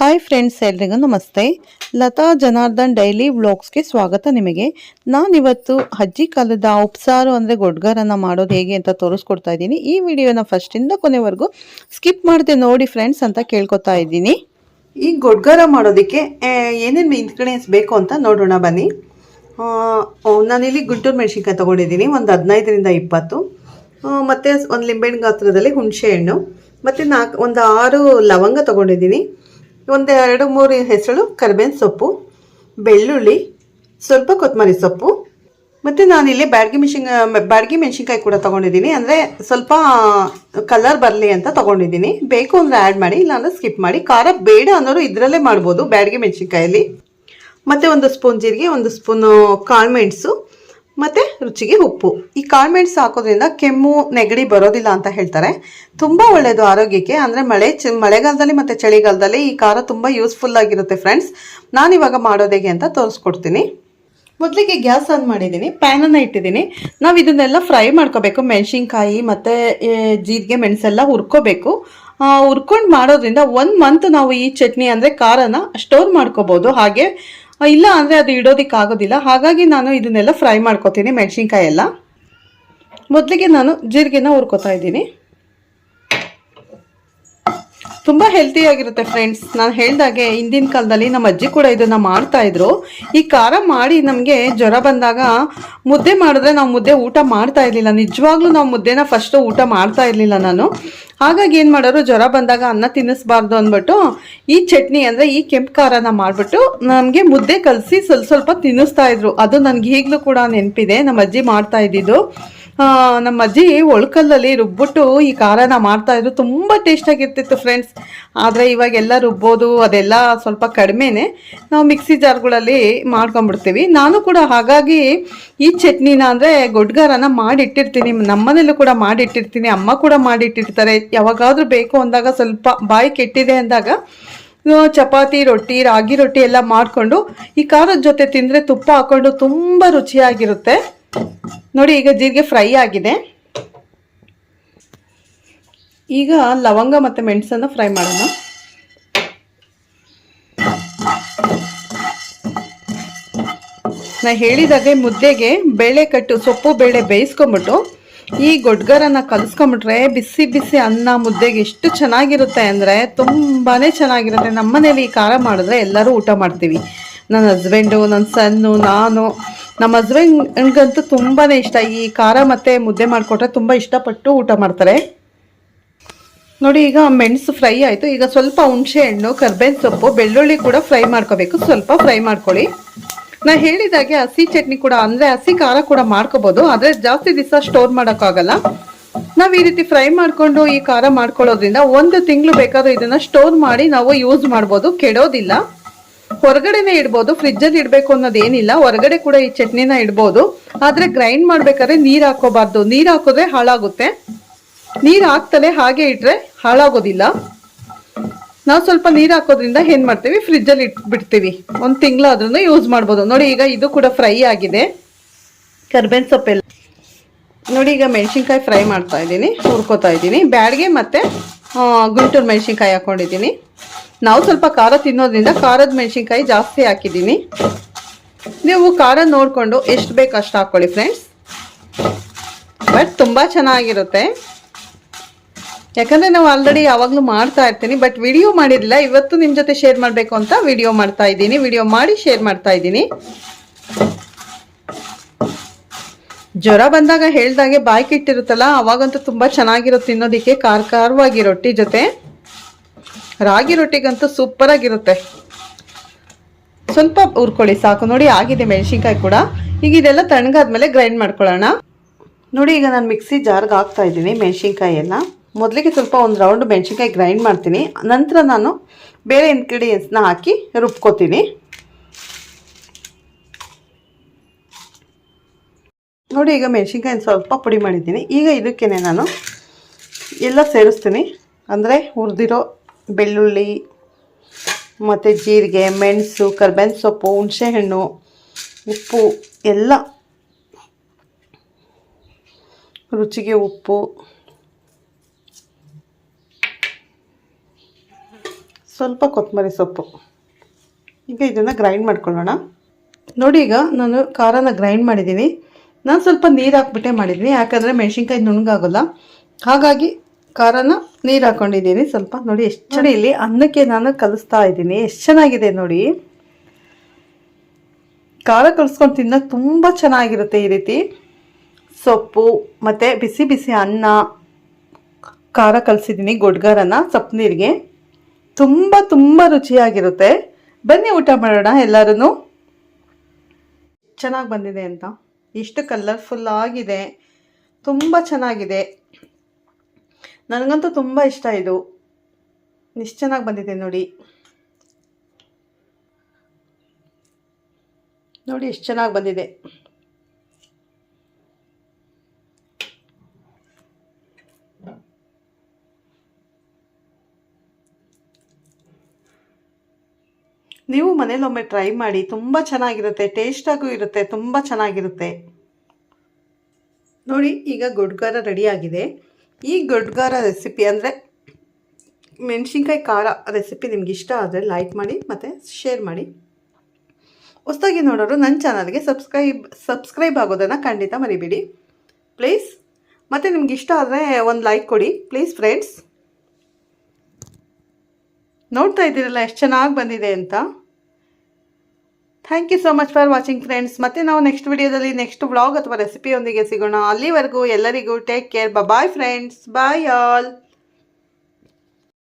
Hi friends ಎಲ್ರಿಗೂ ನಮಸ್ತೆ. Lata Janardhan daily ವ್ಲಾಗ್ಸ್ಗೆ ಸ್ವಾಗತ ನಿಮಗೆ. ನಾನಿವತ್ತು ಅಜ್ಜಿ ಕಾಲದ ಉಪ್ಸಾರು ಅಂದರೆ ಗೊಡ್ಗರನ್ನು ಮಾಡೋದು ಹೇಗೆ ಅಂತ ತೋರಿಸ್ಕೊಡ್ತಾ ಇದ್ದೀನಿ. ಈ ವಿಡಿಯೋನ ಫಸ್ಟಿಂದ ಕೊನೆವರೆಗೂ ಸ್ಕಿಪ್ ಮಾಡದೆ ನೋಡಿ ಫ್ರೆಂಡ್ಸ್ ಅಂತ ಕೇಳ್ಕೊತಾ ಇದ್ದೀನಿ. ಈ ಗೊಡ್ಗರ ಮಾಡೋದಕ್ಕೆ ಏನೇನು ಇಂಗ್ರೀಡಿಯೆಂಟ್ಸ್ ಬೇಕು ಅಂತ ನೋಡೋಣ, ಬನ್ನಿ. ನಾನಿಲ್ಲಿ ಗುಂಟೂರು ಮೆಣಸಿನ್ಕಾಯಿ ತೊಗೊಂಡಿದ್ದೀನಿ. ಒಂದು ಹದಿನೈದರಿಂದ ಇಪ್ಪತ್ತು. ಮತ್ತು ಒಂದು ಲಿಂಬೆಹಣ್ಣು ಗಾತ್ರದಲ್ಲಿ ಹುಣಸೆ ಹಣ್ಣು ಮತ್ತು ನಾಲ್ಕು ಒಂದು ಆರು ಲವಂಗ ತೊಗೊಂಡಿದ್ದೀನಿ. ಒಂದು ಎರಡು ಮೂರು ಹೆಸರು ಕರಿಬೇವಿನ ಸೊಪ್ಪು, ಬೆಳ್ಳುಳ್ಳಿ, ಸ್ವಲ್ಪ ಕೊತ್ತಂಬರಿ ಸೊಪ್ಪು. ಮತ್ತು ನಾನಿಲ್ಲಿ ಬ್ಯಾಡ್ಗೆ ಮೆಣಸಿನ್, ಬ್ಯಾಡ್ಗೆ ಮೆಣಸಿನ್ಕಾಯಿ ಕೂಡ ತೊಗೊಂಡಿದ್ದೀನಿ. ಅಂದರೆ ಸ್ವಲ್ಪ ಕಲರ್ ಬರಲಿ ಅಂತ ತೊಗೊಂಡಿದ್ದೀನಿ. ಬೇಕು ಅಂದರೆ ಆ್ಯಡ್ ಮಾಡಿ, ಇಲ್ಲಾಂದರೆ ಸ್ಕಿಪ್ ಮಾಡಿ. ಖಾರ ಬೇಡ ಅನ್ನೋರು ಇದರಲ್ಲೇ ಮಾಡ್ಬೋದು ಬ್ಯಾಡ್ಗೆ ಮೆಣಸಿನ್ಕಾಯಲ್ಲಿ. ಮತ್ತು ಒಂದು ಸ್ಪೂನ್ ಜೀರಿಗೆ, ಒಂದು ಸ್ಪೂನು ಕಾಳುಮೆಣಸು ಮತ್ತು ರುಚಿಗೆ ಉಪ್ಪು. ಈ ಕಾಳುಮೆಣಸು ಹಾಕೋದ್ರಿಂದ ಕೆಮ್ಮು, ನೆಗಡಿ ಬರೋದಿಲ್ಲ ಅಂತ ಹೇಳ್ತಾರೆ. ತುಂಬ ಒಳ್ಳೆಯದು ಆರೋಗ್ಯಕ್ಕೆ. ಅಂದರೆ ಮಳೆ, ಚ, ಮಳೆಗಾಲದಲ್ಲಿ ಮತ್ತು ಚಳಿಗಾಲದಲ್ಲಿ ಈ ಖಾರ ತುಂಬ ಯೂಸ್ಫುಲ್ ಆಗಿರುತ್ತೆ ಫ್ರೆಂಡ್ಸ್ ನಾನಿವಾಗ ಮಾಡೋದೇಗೆ ಅಂತ ತೋರಿಸ್ಕೊಡ್ತೀನಿ. ಮೊದಲಿಗೆ ಗ್ಯಾಸ್ ಆನ್ ಮಾಡಿದ್ದೀನಿ. ಪ್ಯಾನನ್ನು ಇಟ್ಟಿದ್ದೀನಿ. ನಾವು ಇದನ್ನೆಲ್ಲ ಫ್ರೈ ಮಾಡ್ಕೋಬೇಕು. ಮೆಣಸಿನ್ಕಾಯಿ ಮತ್ತು ಜೀರಿಗೆ, ಮೆಣಸೆಲ್ಲ ಹುರ್ಕೋಬೇಕು. ಹುರ್ಕೊಂಡು ಮಾಡೋದ್ರಿಂದ ಒನ್ ಮಂತ್ ನಾವು ಈ ಚಟ್ನಿ ಅಂದರೆ ಖಾರನ ಸ್ಟೋರ್ ಮಾಡ್ಕೋಬೋದು. ಹಾಗೆ ಇಲ್ಲ ಅಂದರೆ ಅದು ಇಡೋದಕ್ಕೆ ಆಗೋದಿಲ್ಲ. ಹಾಗಾಗಿ ನಾನು ಇದನ್ನೆಲ್ಲ ಫ್ರೈ ಮಾಡ್ಕೋತೀನಿ ಮೆಣಸಿನ್ಕಾಯಿ ಎಲ್ಲ. ಮೊದಲಿಗೆ ನಾನು ಜೀರಿಗೆನ ಹುರ್ಕೋತಾ ಇದ್ದೀನಿ. ತುಂಬ ಹೆಲ್ತಿಯಾಗಿರುತ್ತೆ ಫ್ರೆಂಡ್ಸ್ ನಾನು ಹೇಳ್ದಾಗೆ ಹಿಂದಿನ ಕಾಲದಲ್ಲಿ ನಮ್ಮ ಅಜ್ಜಿ ಕೂಡ ಇದನ್ನು ಮಾಡ್ತಾಯಿದ್ರು ಈ ಖಾರ ಮಾಡಿ ನಮಗೆ ಜ್ವರ ಬಂದಾಗ ಮುದ್ದೆ ಮಾಡಿದ್ರೆ ನಾವು ಮುದ್ದೆ ಊಟ ಮಾಡ್ತಾ ಇರಲಿಲ್ಲ. ನಿಜವಾಗ್ಲೂ ನಾವು ಮುದ್ದೆನ ಫಸ್ಟು ಊಟ ಮಾಡ್ತಾ ಇರಲಿಲ್ಲ ನಾನು. ಹಾಗಾಗಿ ಏನು ಮಾಡೋರು, ಜ್ವರ ಬಂದಾಗ ಅನ್ನ ತಿನ್ನಿಸ್ಬಾರ್ದು ಅಂದ್ಬಿಟ್ಟು, ಈ ಚಟ್ನಿ ಅಂದರೆ ಈ ಕೆಂಪು ಖಾರನ ಮಾಡಿಬಿಟ್ಟು, ನಮಗೆ ಮುದ್ದೆ ಕಲಸಿ ಸ್ವಲ್ಪ ಸ್ವಲ್ಪ ತಿನ್ನಿಸ್ತಾ ಇದ್ರು. ಅದು ನನಗೆ ಈಗಲೂ ಕೂಡ ನೆನಪಿದೆ. ನಮ್ಮ ಅಜ್ಜಿ ಮಾಡ್ತಾ ಇದ್ದಿದ್ದು. ನಮ್ಮ ಅಜ್ಜಿ ಒಳ್ಕಲ್ಲಲ್ಲಿ ರುಬ್ಬಿಟ್ಟು ಈ ಖಾರನ ಮಾಡ್ತಾ ಇದ್ರು. ತುಂಬ ಟೇಸ್ಟಾಗಿರ್ತಿತ್ತು ಫ್ರೆಂಡ್ಸ್ ಆದರೆ ಇವಾಗೆಲ್ಲ ರುಬ್ಬೋದು, ಅದೆಲ್ಲ ಸ್ವಲ್ಪ ಕಡಿಮೆನೆ ನಾವು ಮಿಕ್ಸಿ ಜಾರ್ಗಳಲ್ಲಿ ಮಾಡ್ಕೊಂಬಿಡ್ತೀವಿ ನಾನು ಕೂಡ ಹಾಗಾಗಿ ಈ ಚಟ್ನಿನ ಅಂದರೆ ಗೊಡ್ಗಾರನ ಮಾಡಿಟ್ಟಿರ್ತೀನಿ. ನಮ್ಮನೇಲೂ ಕೂಡ ಮಾಡಿಟ್ಟಿರ್ತೀನಿ. ಅಮ್ಮ ಕೂಡ ಮಾಡಿಟ್ಟಿರ್ತಾರೆ. ಯಾವಾಗಾದರೂ ಬೇಕು ಅಂದಾಗ ಸ್ವಲ್ಪ ಬಾಯಿ ಕೆಟ್ಟಿದೆ ಅಂದಾಗ ಚಪಾತಿ, ರೊಟ್ಟಿ, ರಾಗಿ ರೊಟ್ಟಿ ಎಲ್ಲ ಮಾಡಿಕೊಂಡು ಈ ಖಾರದ ಜೊತೆ ತಿಂದರೆ ತುಪ್ಪ ಹಾಕ್ಕೊಂಡು ತುಂಬ ರುಚಿಯಾಗಿರುತ್ತೆ. ನೋಡಿ, ಈಗ ಜೀರಿಗೆ ಫ್ರೈ ಆಗಿದೆ. ಈಗ ಲವಂಗ ಮತ್ತು ಮೆಣಸನ್ನು ಫ್ರೈ ಮಾಡೋಣ. ನಾ ಹೇಳಿದಾಗೆ ಮುದ್ದೆಗೆ ಬೇಳೆ ಕಟ್ಟು ಸೊಪ್ಪು, ಬೇಳೆ ಬೇಯಿಸ್ಕೊಂಬಿಟ್ಟು, ಈ ಗೊಡ್ಗರನ್ನ ಕಲಿಸ್ಕೊಂಬಿಟ್ರೆ ಬಿಸಿ ಬಿಸಿ ಅನ್ನ ಮುದ್ದೆಗೆ ಎಷ್ಟು ಚೆನ್ನಾಗಿರುತ್ತೆ ಅಂದರೆ ತುಂಬಾ ಚೆನ್ನಾಗಿರುತ್ತೆ. ನಮ್ಮನೇಲಿ ಈ ಖಾರ ಮಾಡಿದ್ರೆ ಎಲ್ಲರೂ ಊಟ ಮಾಡ್ತೀವಿ. ನನ್ನ ಹಸ್ಬೆಂಡು ನನ್ನ ಸನ್ನು, ನಾನು ನಮ್ಮ ಹಸ್ಬೆಂಡ್ಗಂತೂ ತುಂಬಾ ಇಷ್ಟ. ಈ ಖಾರ ಮತ್ತು ಮುದ್ದೆ ಮಾಡಿಕೊಟ್ರೆ ತುಂಬ ಇಷ್ಟಪಟ್ಟು ಊಟ ಮಾಡ್ತಾರೆ. ನೋಡಿ, ಈಗ ಮೆಣಸು ಫ್ರೈ ಆಯಿತು. ಈಗ ಸ್ವಲ್ಪ ಹುಣಸೆ ಹಣ್ಣು, ಕರ್ಬೇವಿನ ಸೊಪ್ಪು, ಬೆಳ್ಳುಳ್ಳಿ ಕೂಡ ಫ್ರೈ ಮಾಡ್ಕೋಬೇಕು. ಸ್ವಲ್ಪ ಫ್ರೈ ಮಾಡ್ಕೊಳ್ಳಿ. ನಾ ಹೇಳಿದಾಗೆ ಹಸಿ ಚಟ್ನಿ ಕೂಡ, ಅಂದರೆ ಹಸಿ ಖಾರ ಕೂಡ ಮಾಡ್ಕೋಬೋದು. ಆದರೆ ಜಾಸ್ತಿ ದಿವಸ ಸ್ಟೋರ್ ಮಾಡೋಕ್ಕಾಗಲ್ಲ. ನಾವು ಈ ರೀತಿ ಫ್ರೈ ಮಾಡಿಕೊಂಡು ಈ ಖಾರ ಮಾಡ್ಕೊಳ್ಳೋದ್ರಿಂದ ಒಂದು ತಿಂಗಳು ಬೇಕಾದ್ರೂ ಇದನ್ನು ಸ್ಟೋರ್ ಮಾಡಿ ನಾವು ಯೂಸ್ ಮಾಡ್ಬೋದು. ಕೆಡೋದಿಲ್ಲ. ಹೊರಗಡೆನೆ ಇಡ್ಬೋದು ಫ್ರಿಜ್ಜಲ್ಲಿ ಇಡಬೇಕು ಅನ್ನೋದೇನಿಲ್ಲ ಹೊರಗಡೆ ಕೂಡ ಈ ಚಟ್ನಿನ ಇಡ್ಬೋದು. ಆದ್ರೆ ಗ್ರೈಂಡ್ ಮಾಡ್ಬೇಕಾದ್ರೆ ನೀರು ಹಾಕೋಬಾರ್ದು ನೀರು ಹಾಕಿದ್ರೆ ಹಾಳಾಗುತ್ತೆ. ನೀರು ಹಾಕ್ತಲೇ ಹಾಗೆ ಇಟ್ರೆ ಹಾಳಾಗೋದಿಲ್ಲ. ನಾವು ಸ್ವಲ್ಪ ನೀರು ಹಾಕೋದ್ರಿಂದ ಏನ್ ಮಾಡ್ತೀವಿ? ಫ್ರಿಜ್ಜಲ್ಲಿ ಇಟ್ಬಿಡ್ತೀವಿ. ಒಂದು ತಿಂಗಳಾದ್ರೂ ಯೂಸ್ ಮಾಡ್ಬೋದು. ನೋಡಿ, ಈಗ ಇದು ಕೂಡ ಫ್ರೈ ಆಗಿದೆ. ಕರ್ಬೇನ್ ಸೊಪ್ಪೆಲ್ಲ. ನೋಡಿ, ಈಗ ಮೆಣಸಿನ್ಕಾಯಿ ಫ್ರೈ ಮಾಡ್ತಾ ಇದ್ದೀನಿ. ಹುರ್ಕೋತಾ ಇದ್ದೀನಿ. ಬ್ಯಾಡ್ಗೆ ಮತ್ತೆ ಗುಂಟೂರು ಮೆಣಸಿನ್ಕಾಯಿ ಹಾಕ್ಕೊಂಡಿದ್ದೀನಿ ನಾವು ಸ್ವಲ್ಪ ಖಾರ ತಿನ್ನೋದ್ರಿಂದ ಖಾರದ ಮೆಣಸಿನ್ಕಾಯಿ ಜಾಸ್ತಿ ಹಾಕಿದ್ದೀನಿ ನೀವು ಖಾರ ನೋಡಿಕೊಂಡು ಎಷ್ಟು ಬೇಕು ಅಷ್ಟು ಹಾಕ್ಕೊಳ್ಳಿ ಫ್ರೆಂಡ್ಸ್ ಬಟ್ ತುಂಬ ಚೆನ್ನಾಗಿರುತ್ತೆ. ಯಾಕಂದರೆ ನಾವು ಆಲ್ರೆಡಿ ಯಾವಾಗಲೂ ಮಾಡ್ತಾ ಇರ್ತೀನಿ ಬಟ್ ವಿಡಿಯೋ ಮಾಡಿರಲಿಲ್ಲ. ಇವತ್ತು ನಿಮ್ಮ ಜೊತೆ ಶೇರ್ ಮಾಡಬೇಕು ಅಂತ ವಿಡಿಯೋ ಮಾಡ್ತಾ ಇದ್ದೀನಿ. ವಿಡಿಯೋ ಮಾಡಿ ಶೇರ್ ಮಾಡ್ತಾ ಇದ್ದೀನಿ. ಜ್ವರ ಬಂದಾಗ ಹೇಳ್ದಾಗೆ ಬಾಯ್ಕಿಟ್ಟಿರುತ್ತಲ್ಲ ಅವಾಗಂತೂ ತುಂಬ ಚೆನ್ನಾಗಿರೋ ತಿನ್ನೋದಕ್ಕೆ ಖಾರ ಖಾರವಾಗಿ ರೊಟ್ಟಿ ಜೊತೆ. ರಾಗಿ ರೊಟ್ಟಿಗಂತೂ ಸೂಪರಾಗಿರುತ್ತೆ ಸ್ವಲ್ಪ ಹುರ್ಕೊಳ್ಳಿ, ಸಾಕು. ನೋಡಿ, ಆಗಿದೆ ಮೆಣಸಿನ್ಕಾಯಿ ಕೂಡ. ಈಗ ಇದೆಲ್ಲ ತಣ್ಣಗಾದ್ಮೇಲೆ ಗ್ರೈಂಡ್ ಮಾಡ್ಕೊಳ್ಳೋಣ. ನೋಡಿ, ಈಗ ನಾನು ಮಿಕ್ಸಿ ಜಾರ್ಗೆ ಹಾಕ್ತಾ ಇದ್ದೀನಿ ಮೆಣಸಿನ್ಕಾಯಿಯನ್ನು. ಮೊದಲಿಗೆ ಸ್ವಲ್ಪ ಒಂದು ರೌಂಡ್ ಮೆಣಸಿನ್ಕಾಯಿ ಗ್ರೈಂಡ್ ಮಾಡ್ತೀನಿ. ನಂತರ ನಾನು ಬೇರೆ ಇಂಗ್ರೀಡಿಯೆಂಟ್ಸ್ನ ಹಾಕಿ ರುಬ್ಕೋತೀನಿ. ನೋಡಿ, ಈಗ ಮೆಣಸಿನ್ಕಾಯಿ ಸ್ವಲ್ಪ ಪುಡಿ ಮಾಡಿದ್ದೀನಿ. ಈಗ ಇದಕ್ಕೇನೆ ನಾನು ಎಲ್ಲ ಸೇರಿಸ್ತೀನಿ. ಅಂದರೆ ಹುರಿದಿರೋ ಬೆಳ್ಳುಳ್ಳಿ, ಮತ್ತು ಜೀರಿಗೆ, ಮೆಣಸು, ಕರ್ಬೇವಿನ ಸೊಪ್ಪು, ಹುಣಸೆಹಣ್ಣು, ಉಪ್ಪು, ಎಲ್ಲ. ರುಚಿಗೆ ಉಪ್ಪು. ಸ್ವಲ್ಪ ಕೊತ್ತಂಬರಿ ಸೊಪ್ಪು. ಈಗ ಇದನ್ನು ಗ್ರೈಂಡ್ ಮಾಡ್ಕೊಳ್ಳೋಣ. ನೋಡಿ ಈಗ ನಾನು ಖಾರನ ಗ್ರೈಂಡ್ ಮಾಡಿದ್ದೀನಿ. ನಾನು ಸ್ವಲ್ಪ ನೀರು ಹಾಕ್ಬಿಟ್ಟೆ ಮಾಡಿದ್ದೀನಿ. ಯಾಕಂದರೆ ಮೆಣಸಿನ್ಕಾಯಿ ನುಣ್ಣಗಾಗೋಲ್ಲ. ಹಾಗಾಗಿ ಖಾರನ ನೀರು ಹಾಕೊಂಡಿದ್ದೀನಿ ಸ್ವಲ್ಪ. ನೋಡಿ, ಎಷ್ಟು ಚೆನ್ನಾಗಿ ಇಲ್ಲಿ ಅನ್ನಕ್ಕೆ ನಾನು ಕಲಿಸ್ತಾ ಇದ್ದೀನಿ. ಎಷ್ಟು ಚೆನ್ನಾಗಿದೆ ನೋಡಿ. ಖಾರ ಕಲಿಸ್ಕೊಂಡು ತಿನ್ನೋಕೆ ತುಂಬ ಚೆನ್ನಾಗಿರುತ್ತೆ ಈ ರೀತಿ. ಸೊಪ್ಪು, ಮತ್ತು ಬಿಸಿ ಬಿಸಿ ಅನ್ನ, ಖಾರ ಕಲಿಸಿದ್ದೀನಿ, ಗೊಡ್ಗಾರನ, ಸೊಪ್ಪು ನೀರಿಗೆ. ತುಂಬ ತುಂಬ ರುಚಿಯಾಗಿರುತ್ತೆ. ಬನ್ನಿ, ಊಟ ಮಾಡೋಣ ಎಲ್ಲರೂ ಚೆನ್ನಾಗಿ ಬಂದಿದೆ ಅಂತ. ಇಷ್ಟು ಕಲರ್ಫುಲ್ ಆಗಿದೆ. ತುಂಬ ಚೆನ್ನಾಗಿದೆ. ನನಗಂತೂ ತುಂಬ ಇಷ್ಟ ಇದು. ಇಷ್ಟು ಚೆನ್ನಾಗಿ ಬಂದಿದೆ ನೋಡಿ. ನೋಡಿ ಎಷ್ಟು ಚೆನ್ನಾಗಿ ಬಂದಿದೆ. ನೀವು ಮನೇಲೊಮ್ಮೆ ಟ್ರೈ ಮಾಡಿ, ತುಂಬ ಚೆನ್ನಾಗಿರುತ್ತೆ, ಟೇಸ್ಟಾಗೂ ಇರುತ್ತೆ, ತುಂಬ ಚೆನ್ನಾಗಿರುತ್ತೆ. ನೋಡಿ, ಈಗ ಗೊಡ್ಗಾರ ರೆಡಿಯಾಗಿದೆ ಈ ಗೊಡ್ಗಾರ ರೆಸಿಪಿ ಅಂದರೆ ಮೆಣಸಿನ್ಕಾಯಿ ಖಾರ ರೆಸಿಪಿ ನಿಮ್ಗೆ ಇಷ್ಟ ಆದರೆ ಲೈಕ್ ಮಾಡಿ ಮತ್ತು ಶೇರ್ ಮಾಡಿ. ಹೊಸದಾಗಿ ನೋಡೋರು ನನ್ನ ಚಾನಲ್ಗೆ ಸಬ್ಸ್ಕ್ರೈಬ್ ಸಬ್ಸ್ಕ್ರೈಬ್ ಆಗೋದನ್ನು ಖಂಡಿತ ಮರಿಬೇಡಿ. ಪ್ಲೀಸ್ ಮತ್ತು ನಿಮ್ಗೆ ಇಷ್ಟ ಆದರೆ ಒಂದು ಲೈಕ್ ಕೊಡಿ. ಪ್ಲೀಸ್ ಫ್ರೆಂಡ್ಸ್ ನೋಡ್ತಾ ಇದ್ದೀರಲ್ಲ, ಎಷ್ಟು ಚೆನ್ನಾಗಿ ಬಂದಿದೆ ಅಂತ. Thank you so much for watching friends ಮತ್ತೆ ನಾವು ನೆಕ್ಸ್ಟ್ ವಿಡಿಯೋದಲ್ಲಿ ನೆಕ್ಸ್ಟ್ ವ್ಲಾಗ್ ಅಥವಾ ರೆಸಿಪಿಯೊಂದಿಗೆ ಸಿಗೋಣ. ಅಲ್ಲಿವರೆಗೂ ಎಲ್ಲರಿಗೂ take care bye friends bye all